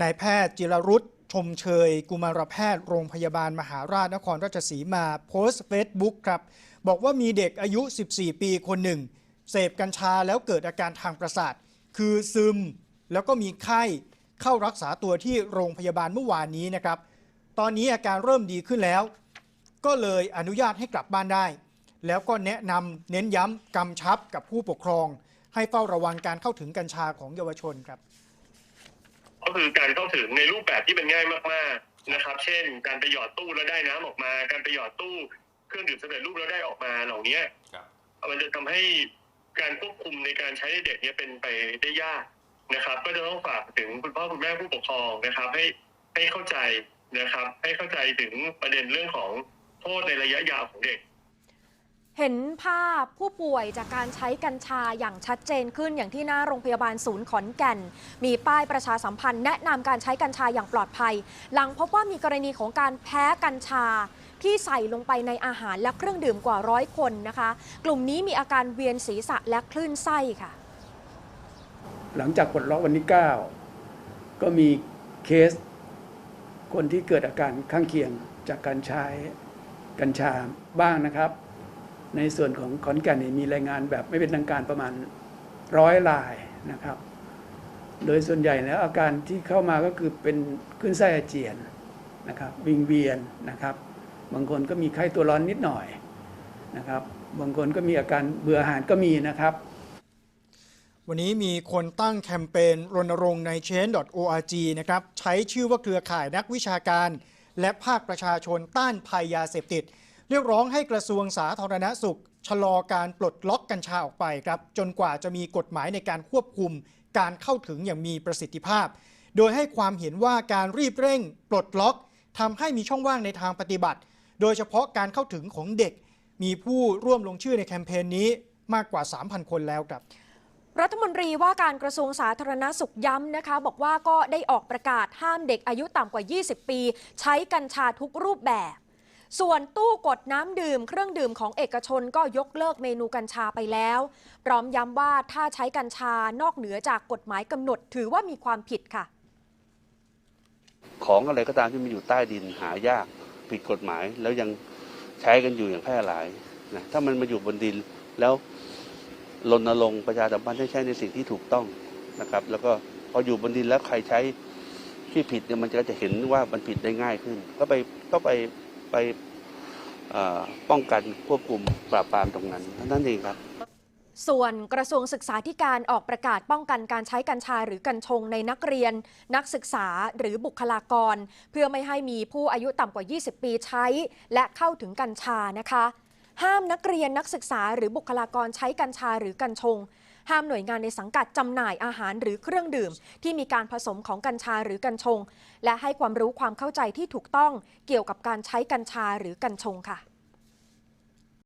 นายแพทย์จิรรุตชมเชย กุมารแพทย์โรงพยาบาลมหาราชนครราชสีมาโพสต์เฟซบุ๊กครับ บอกว่ามีเด็กอายุ 14 ปีคนหนึ่ง เสพกัญชาแล้วเกิดอาการทางประสาท คือซึมแล้วก็มีไข้เข้ารักษาตัวที่โรงพยาบาลเมื่อวานนี้นะครับ ตอนนี้อาการเริ่มดีขึ้นแล้ว ก็เลยอนุญาตให้กลับบ้านได้ แล้วก็แนะนำเน้นย้ำกำชับกับผู้ปกครอง ให้เฝ้าระวังการเข้าถึงกัญชาของเยาวชนครับ ก็คือการเข้าถึงในรูปแบบที่เป็นง่ายมากๆนะครับ เช่น การไปหยอดตู้แล้วได้น้ำออกมา การไปหยอดตู้เครื่องดื่มสำเร็จรูปแล้วได้ออกมาเหล่านี้ครับมันจะทำให้การควบคุมในการใช้เด็กเนี่ยเป็นไปได้ยากนะครับ ก็จะต้องฝากถึงคุณพ่อคุณแม่ผู้ปกครองนะครับ ให้ให้เข้าใจนะครับ ให้เข้าใจถึงประเด็นเรื่องของโทษในระยะยาวของเด็ก เห็นภาพผู้ป่วยจากการใช้กัญชาอย่างชัดเจนขึ้นอย่างที่หน้าโรงพยาบาลศูนย์ขอนแก่น มีป้ายประชาสัมพันธ์ แนะนำการใช้กัญชาอย่างปลอดภัย หลังพบว่ามีกรณีของการแพ้กัญชาที่ใส่ลงไปในอาหารและเครื่องดื่มกว่าร้อยคนนะคะ กลุ่มนี้มีอาการเวียนศีรษะและคลื่นไส้ค่ะ หลังจากปลดล็อกวันที่ 9 ก็มีเคส คนที่เกิดอาการข้างเคียงจากการใช้กัญชาบ้างนะครับ ในส่วนของขอนแก่นนี่มีรายงานแบบไม่เป็นทางการประมาณร้อยรายนะครับ โดยส่วนใหญ่แล้วอาการที่เข้ามาก็คือเป็นขึ้นไส้อาเจียนนะครับวิงเวียนนะครับ บางคนก็มีไข้ตัวร้อนนิดหน่อยนะครับ บางคนก็มีอาการเบื่ออาหารก็มีนะครับ วันนี้มีคนตั้งแคมเปญรณรงค์ใน change.org นะครับ ใช้ชื่อว่าเครือข่ายนักวิชาการ และภาคประชาชนต้านภัยยาเสพติด เรียกร้องให้กระทรวงสาธารณสุข ชะลอการปลดล็อกกัญชาออกไปครับ จนกว่าจะมีกฎหมายในการควบคุม การเข้าถึงอย่างมีประสิทธิภาพ โดยให้ความเห็นว่าการรีบเร่ง ปลดล็อกทำให้มีช่องว่างในทางปฏิบัติ โดยเฉพาะการเข้าถึงของเด็ก มีผู้ร่วมลงชื่อในแคมเปญนี้มากกว่า 3,000 คนแล้วครับรัฐมนตรีว่าการกระทรวงสาธารณสุขย้ำนะคะ บอกว่าก็ได้ออกประกาศห้ามเด็กอายุต่ำกว่า 20 ปี ใช้กัญชาทุกรูปแบบ ส่วนตู้กดน้ำดื่ม เครื่องดื่มของเอกชนก็ยกเลิกเมนูกัญชาไปแล้ว พร้อมย้ำว่าถ้าใช้กัญชานอกเหนือจากกฎหมายกำหนดถือว่ามีความผิดค่ะ ของอะไรก็ตามที่มันอยู่ใต้ดินหายากผิดกฎหมาย แล้วยังใช้กันอยู่อย่างแพร่หลายนะถ้ามันมาอยู่บนดินแล้วรณรงค์ประชาสัมพันธ์ให้ใช้ในสิ่งที่ถูกต้องนะครับ แล้วก็พออยู่บนดินแล้วใครใช้ที่ผิดเนี่ยมันก็จะเห็นว่ามันผิดได้ง่ายขึ้น ก็ไปก็ไป ไปป้องกันควบคุมปราบปรามตรงนั้นนั่นเองครับ ส่วนกระทรวงศึกษาธิการออกประกาศป้องกันการใช้กัญชาหรือกัญชงในนักเรียน นักศึกษาหรือบุคลากร เพื่อไม่ให้มีผู้อายุต่ำกว่า 20 ปีใช้ และเข้าถึงกัญชานะคะ ห้ามนักเรียนนักศึกษาหรือบุคลากรใช้กัญชาหรือกัญชง ห้ามหน่วยงานในสังกัดจำหน่ายอาหารหรือเครื่องดื่ม ที่มีการผสมของกัญชาหรือกัญชง และให้ความรู้ความเข้าใจที่ถูกต้องเกี่ยวกับการใช้กัญชาหรือกัญชงค่ะ